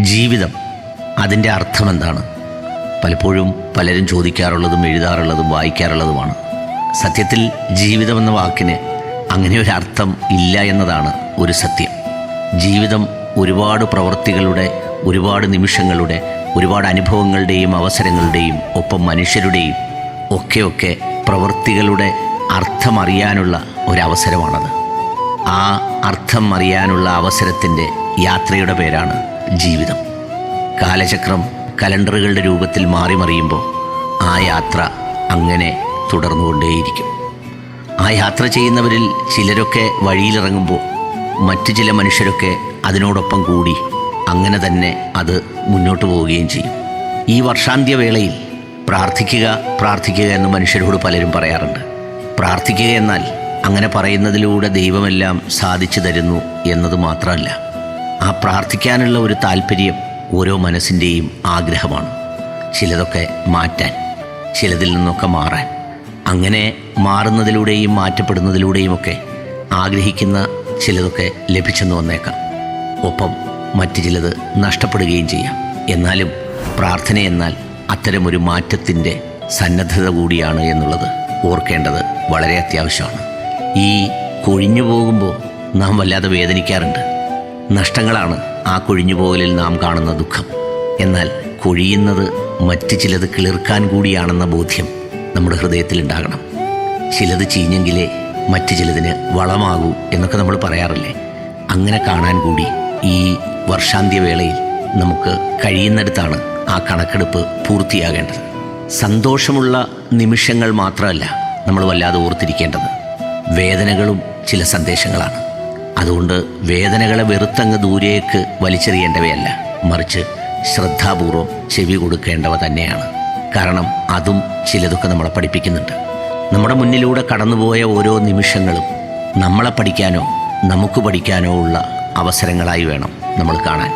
ജീവിതം. അതിന്റെ അർത്ഥം എന്താണ് പലപ്പോഴും പലരും ചോദിക്കാറുള്ളതും എഴുതാറുള്ളതും വായിക്കാറുള്ളതുമാണ്. സത്യത്തിൽ ജീവിതം എന്ന വാക്കിന് അങ്ങനെ ഒരു അർത്ഥം ഇല്ല എന്നതാണ് ഒരു സത്യം. ജീവിതം ഒരുപാട് പ്രവൃത്തികളുടെ ഒരുപാട് നിമിഷങ്ങളുടെ ഒരുപാട് അനുഭവങ്ങളുടെയും അവസരങ്ങളുടെയും ഒപ്പം മനുഷ്യരുടെയും ഒക്കെയൊക്കെ പ്രവൃത്തികളുടെ അർത്ഥമറിയാനുള്ള ഒരവസരമാണത്. ആ അർത്ഥം അറിയാനുള്ള അവസരത്തിന്റെ യാത്രയുടെ പേരാണ് ജീവിതം. കാലചക്രം കലണ്ടറുകളുടെ രൂപത്തിൽ മാറി മറിയുമ്പോൾ ആ യാത്ര അങ്ങനെ തുടർന്നുകൊണ്ടേയിരിക്കും. ആ യാത്ര ചെയ്യുന്നവരിൽ ചിലരൊക്കെ വഴിയിലിറങ്ങുമ്പോൾ മറ്റു ചില മനുഷ്യരൊക്കെ അതിനോടൊപ്പം കൂടി അങ്ങനെ തന്നെ അത് മുന്നോട്ട് പോവുകയും ചെയ്യും. ഈ വർഷാന്ത്യവേളയിൽ പ്രാർത്ഥിക്കുക പ്രാർത്ഥിക്കുക എന്ന് മനുഷ്യരോട് പലരും പറയാറുണ്ട്. പ്രാർത്ഥിക്കുക എന്നാൽ അങ്ങനെ പറയുന്നതിലൂടെ ദൈവമെല്ലാം സാധിച്ചു തരുന്നു എന്നത് മാത്രമല്ല. ആ പ്രാർത്ഥിക്കാനുള്ള ഒരു താല്പര്യം ഓരോ മനസ്സിന്റെയും ആഗ്രഹമാണ്. ചിലതൊക്കെ മാറ്റാൻ ചിലതിൽ നിന്നൊക്കെ മാറാൻ. അങ്ങനെ മാറുന്നതിലൂടെയും മാറ്റപ്പെടുന്നതിലൂടെയും ഒക്കെ ആഗ്രഹിക്കുന്ന ചിലതൊക്കെ ലഭിച്ചെന്ന് വന്നേക്കാം. ഒപ്പം മറ്റു ചിലത് നഷ്ടപ്പെടുകയും ചെയ്യാം. എന്നാലും പ്രാർത്ഥന എന്നാൽ അത്തരമൊരു മാറ്റത്തിന്റെ സന്നദ്ധത കൂടിയാണ് എന്നുള്ളത് ഓർക്കേണ്ടത് വളരെ അത്യാവശ്യമാണ്. ഈ കൊഴിഞ്ഞു പോകുമ്പോൾ നാം വല്ലാതെ വേദനിക്കാറുണ്ട്. നഷ്ടങ്ങളാണ് ആ കൊഴിഞ്ഞു പോകലിൽ നാം കാണുന്ന ദുഃഖം. എന്നാൽ കൊഴിയുന്നത് മറ്റ് ചിലത് കിളിർക്കാൻ കൂടിയാണെന്ന ബോധ്യം നമ്മുടെ ഹൃദയത്തിലുണ്ടാകണം ചിലത് ചീഞ്ഞെങ്കിലേ മറ്റ് ചിലതിന് വളമാകൂ എന്നൊക്കെ നമ്മൾ പറയാറില്ലേ? അങ്ങനെ കാണാൻ കൂടി ഈ വർഷാന്ത്യവേളയിൽ നമുക്ക് കഴിയുന്നിടത്താണ് ആ കണക്കെടുപ്പ് പൂർത്തിയാകേണ്ടത്. സന്തോഷമുള്ള നിമിഷങ്ങൾ മാത്രമല്ല നമ്മൾ വല്ലാതെ ഓർത്തിരിക്കേണ്ടത്. വേദനകളും ചില സന്ദേശങ്ങളാണ്. അതുകൊണ്ട് വേദനകളെ വെറുത്തങ്ങ് ദൂരേക്ക് വലിച്ചെറിയേണ്ടവയല്ല. മറിച്ച് ശ്രദ്ധാപൂർവം ചെവി കൊടുക്കേണ്ടവ തന്നെയാണ്. കാരണം അതും ചിലതൊക്കെ നമ്മളെ പഠിപ്പിക്കുന്നുണ്ട്. നമ്മുടെ മുന്നിലൂടെ കടന്നുപോയ ഓരോ നിമിഷങ്ങളും നമ്മളെ പഠിക്കാനോ നമുക്ക് പഠിക്കാനോ ഉള്ള അവസരങ്ങളായി വേണം നമ്മൾ കാണാൻ.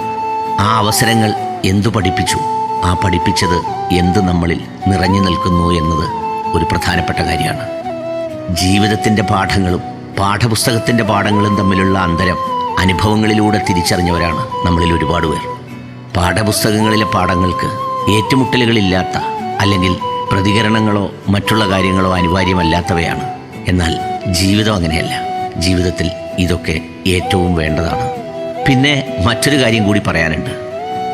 ആ അവസരങ്ങൾ എന്തു പഠിപ്പിച്ചു? ആ പഠിപ്പിച്ചത് എന്ത് നമ്മളിൽ നിറഞ്ഞു നിൽക്കുന്നു എന്നത് ഒരു പ്രധാനപ്പെട്ട കാര്യമാണ്. ജീവിതത്തിന്റെ പാഠങ്ങളും പാഠപുസ്തകത്തിന്റെ പാഠങ്ങളും തമ്മിലുള്ള അന്തരം അനുഭവങ്ങളിലൂടെ തിരിച്ചറിഞ്ഞവരാണ് നമ്മളിൽ ഒരുപാട് പേർ. പാഠപുസ്തകങ്ങളിലെ പാഠങ്ങൾക്ക് ഏറ്റുമുട്ടലുകളില്ലാത്ത അല്ലെങ്കിൽ പ്രതികരണങ്ങളോ മറ്റുള്ള കാര്യങ്ങളോ അനിവാര്യമല്ലാത്തവയാണ്. എന്നാൽ ജീവിതം അങ്ങനെയല്ല. ജീവിതത്തിൽ ഇതൊക്കെ ഏറ്റവും വേണ്ടതാണ്. പിന്നെ മറ്റൊരു കാര്യം കൂടി പറയാനുണ്ട്.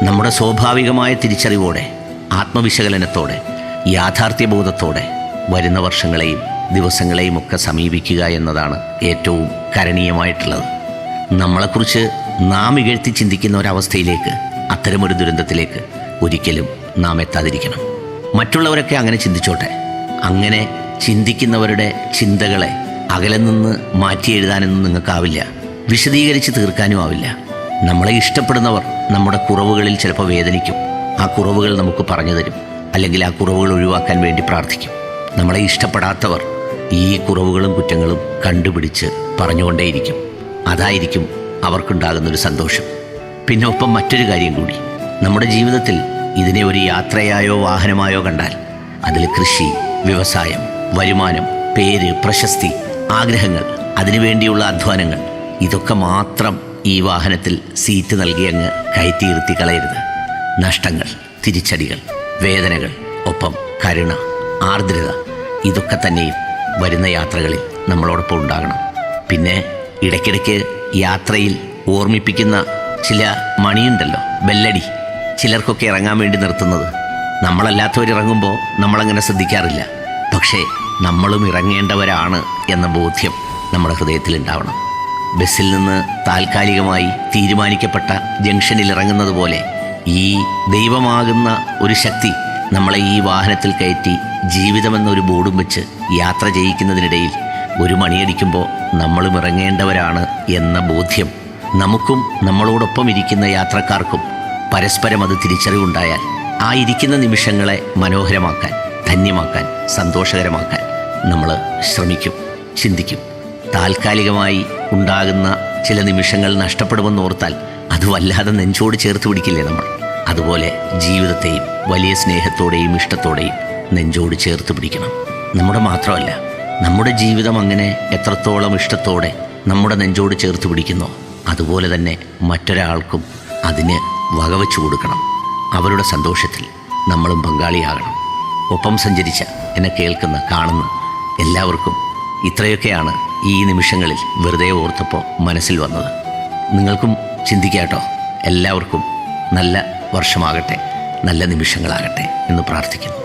നമ്മുടെ സ്വാഭാവികമായ തിരിച്ചറിവോടെ ആത്മവിശകലനത്തോടെ യാഥാർത്ഥ്യബോധത്തോടെ വരുന്ന വർഷങ്ങളെയും ദിവസങ്ങളെയും ഒക്കെ സമീപിക്കുക എന്നതാണ് ഏറ്റവും കരണീയമായിട്ടുള്ളത്. നമ്മളെക്കുറിച്ച് നാം ഇകഴ്ത്തി ചിന്തിക്കുന്ന ഒരവസ്ഥയിലേക്ക് അത്തരമൊരു ദുരന്തത്തിലേക്ക് ഒരിക്കലും നാം എത്താതിരിക്കണം. മറ്റുള്ളവരൊക്കെ അങ്ങനെ ചിന്തിച്ചോട്ടെ. അങ്ങനെ ചിന്തിക്കുന്നവരുടെ ചിന്തകളെ അകലെ നിന്ന് മാറ്റി എഴുതാനൊന്നും നിങ്ങൾക്കാവില്ല. വിശദീകരിച്ച് തീർക്കാനും ആവില്ല. നമ്മളെ ഇഷ്ടപ്പെടുന്നവർ നമ്മുടെ കുറവുകളിൽ ചിലപ്പോൾ വേദനിക്കും. ആ കുറവുകൾ നമുക്ക് പറഞ്ഞു തരും. അല്ലെങ്കിൽ ആ കുറവുകൾ ഒഴിവാക്കാൻ വേണ്ടി പ്രാർത്ഥിക്കും. നമ്മളെ ഇഷ്ടപ്പെടാത്തവർ ഈ കുറവുകളും കുറ്റങ്ങളും കണ്ടുപിടിച്ച് പറഞ്ഞുകൊണ്ടേയിരിക്കും. അതായിരിക്കും അവർക്കുണ്ടാകുന്നൊരു സന്തോഷം. പിന്നെ ഒപ്പം മറ്റൊരു കാര്യം കൂടി. നമ്മുടെ ജീവിതത്തിൽ ഇതിനെ ഒരു യാത്രയായോ വാഹനമായോ കണ്ടാൽ അതിൽ കൃഷി വ്യവസായം വരുമാനം പേര് പ്രശസ്തി ആഗ്രഹങ്ങൾ അതിനുവേണ്ടിയുള്ള അധ്വാനങ്ങൾ ഇതൊക്കെ മാത്രം ഈ വാഹനത്തിൽ സീറ്റ് നൽകി അങ്ങ് കയറ്റിയിരുത്തി കളയരുത്. നഷ്ടങ്ങൾ തിരിച്ചടികൾ വേദനകൾ ഒപ്പം കരുണ ആർദ്രത ഇതൊക്കെ തന്നെയും വരുന്ന യാത്രകളിൽ നമ്മളോടൊപ്പം ഉണ്ടാകണം. പിന്നെ ഇടയ്ക്കിടയ്ക്ക് യാത്രയിൽ ഓർമ്മിപ്പിക്കുന്ന ചില മണിയുണ്ടല്ലോ ബെല്ലടി. ചിലർക്കൊക്കെ ഇറങ്ങാൻ വേണ്ടി നിർത്തുന്നത്. നമ്മളല്ലാത്തവർ ഇറങ്ങുമ്പോൾ നമ്മളങ്ങനെ ശ്രദ്ധിക്കാറില്ല. പക്ഷേ നമ്മളും ഇറങ്ങേണ്ടവരാണ് എന്ന ബോധ്യം നമ്മുടെ ഹൃദയത്തിൽ ഉണ്ടാവണം ബസ്സിൽ നിന്ന് താൽക്കാലികമായി തീരുമാനിക്കപ്പെട്ട ജംഗ്ഷനിൽ ഇറങ്ങുന്നത് പോലെ ഈ ദൈവമാകുന്ന ഒരു ശക്തി നമ്മളെ ഈ വാഹനത്തിൽ കയറ്റി ജീവിതമെന്നൊരു ബോർഡും വെച്ച് യാത്ര ചെയ്യിക്കുന്നതിനിടയിൽ ഒരു മണിയടിക്കുമ്പോൾ നമ്മളും ഇറങ്ങേണ്ടവരാണ് എന്ന ബോധ്യം. നമുക്കും നമ്മളോടൊപ്പം ഇരിക്കുന്ന യാത്രക്കാർക്കും പരസ്പരം അത് തിരിച്ചറിവുണ്ടായാൽ ആ ഇരിക്കുന്ന നിമിഷങ്ങളെ മനോഹരമാക്കാൻ ധന്യമാക്കാൻ സന്തോഷകരമാക്കാൻ നമ്മൾ ശ്രമിക്കും ചിന്തിക്കും. താൽക്കാലികമായി ഉണ്ടാകുന്ന ചില നിമിഷങ്ങൾ നഷ്ടപ്പെടുമെന്ന് ഓർത്താൽ അത് വല്ലാതെ നെഞ്ചോട് ചേർത്ത് പിടിക്കില്ലേ നമ്മൾ? അതുപോലെ ജീവിതത്തെയും വലിയ സ്നേഹത്തോടെയും ഇഷ്ടത്തോടെയും നെഞ്ചോട് ചേർത്ത് പിടിക്കണം. നമ്മുടെ മാത്രമല്ല നമ്മുടെ ജീവിതം അങ്ങനെ എത്രത്തോളം ഇഷ്ടത്തോടെ നമ്മുടെ നെഞ്ചോട് ചേർത്ത് പിടിക്കുന്നോ അതുപോലെ തന്നെ മറ്റൊരാൾക്കും അതിന് വകവെച്ചു കൊടുക്കണം. അവരുടെ സന്തോഷത്തിൽ നമ്മളും പങ്കാളിയാകണം. ഒപ്പം സഞ്ചരിച്ച എന്നെ കേൾക്കുന്ന കാണുന്ന എല്ലാവർക്കും ഇത്രയൊക്കെയാണ് ഈ നിമിഷങ്ങളിൽ വെറുതെ ഓർത്തപ്പോൾ മനസ്സിൽ വന്നത്. നിങ്ങൾക്കും ചിന്തിക്കാട്ടോ. എല്ലാവർക്കും നല്ല വർഷമാകട്ടെ. നല്ല നിമിഷങ്ങളാകട്ടെ എന്ന് പ്രാർത്ഥിക്കുന്നു.